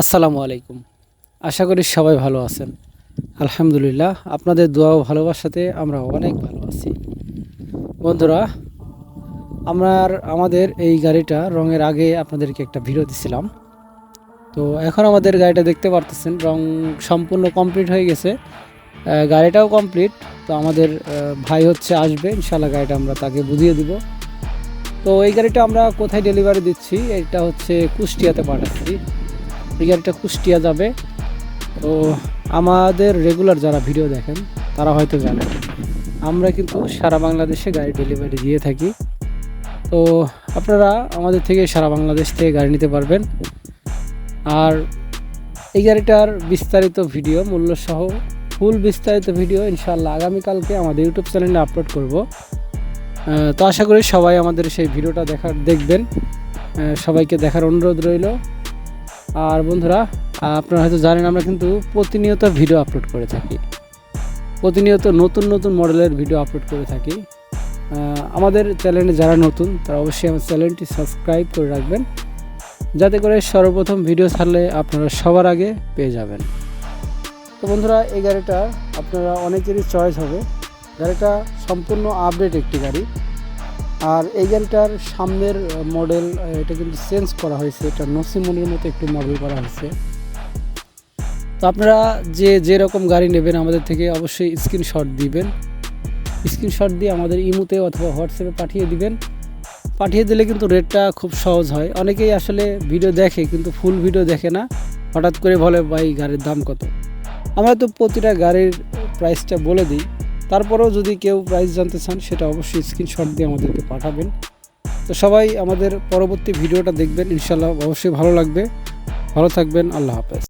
আসসালামু আলাইকুম। আশা করি সবাই ভালো আছেন। আলহামদুলিল্লাহ, আপনাদের দোয়া ও ভালোবাসাতে আমরা অনেক ভালো আছি। বন্ধুরা, আমার, আমাদের এই গাড়িটা রঙের আগে আপনাদেরকে একটা ভিডিও দিছিলাম। তো এখন আমাদের গাড়িটা দেখতে পারতেছেন, রং সম্পূর্ণ কমপ্লিট হয়ে গেছে। গাড়িটাও কমপ্লিট তো আমাদের ভাই হচ্ছে আসবে ইনশাল্লাহ গাড়িটা আমরা তাকে বুঝিয়ে দিব। তো এই গাড়িটা আমরা কোথায় ডেলিভারি দিচ্ছি? এটা হচ্ছে কুষ্টিয়াতে পাঠাচ্ছি। গাড়িটা কুষ্টিয়া যাবে। তো আমাদের রেগুলার যারা ভিডিও দেখেন, তারা হয়তো জানেন আমরা কিন্তু সারা বাংলাদেশে গাড়ি ডেলিভারি দিয়ে থাকি। তো আপনারা আমাদের থেকে সারা বাংলাদেশ থেকে গাড়ি নিতে পারবেন। আর এই গাড়িটার বিস্তারিত ভিডিও মূল্য সহ ফুল বিস্তারিত ভিডিও ইনশাল্লাহ আগামীকালকে আমাদের ইউটিউব চ্যানেলে আপলোড করব। তো আশা করি সবাই আমাদের সেই ভিডিওটা দেখার, দেখবেন। সবাইকে দেখার অনুরোধ রইল। আর বন্ধুরা, আপনারা হয়তো জানেন আমরা কিন্তু প্রতিনিয়ত ভিডিও আপলোড করে থাকি। প্রতিনিয়ত নতুন নতুন মডেলের ভিডিও আপলোড করে থাকি। আমাদের চ্যানেলে যারা নতুন, তারা অবশ্যই আমার চ্যানেলটি সাবস্ক্রাইব করে রাখবেন। যাতে করে সর্বপ্রথম ভিডিও ছাড়লে আপনারা সবার আগে পেয়ে যাবেন। তো বন্ধুরা, এই গাড়িটা আপনারা অনেকেরই চয়েস হবে। গাড়িটা সম্পূর্ণ আপডেট একটি গাড়ি। আর এই গাড়িটার সামনের মডেল, এটা কিন্তু চেঞ্জ করা হয়েছে। এটা নসিমনের মতো একটু মডেল করা হয়েছে। তো আপনারা যে যেরকম গাড়ি নেবেন আমাদের থেকে অবশ্যই স্ক্রিনশট দিবেন। স্ক্রিনশট দিয়ে আমাদের ইমুতে অথবা হোয়াটসঅ্যাপে পাঠিয়ে দিবেন। পাঠিয়ে দিলে কিন্তু রেটটা খুব সহজ হয়। অনেকেই আসলে ভিডিও দেখে কিন্তু ফুল ভিডিও দেখে না। হঠাৎ করে বলে, ভাই, গাড়ির দাম কত? আমরা তো প্রতিটা গাড়ির প্রাইসটা বলে দিই। তারপরেও যদি কেউ প্রাইস জানতে চান, সেটা অবশ্যই স্ক্রিনশট দিয়ে আমাদেরকে পাঠাবেন। তো সবাই আমাদের পরবর্তী ভিডিওটা দেখবেন ইনশাল্লাহ অবশ্যই ভালো লাগবে। ভালো থাকবেন, আল্লাহ হাফেজ।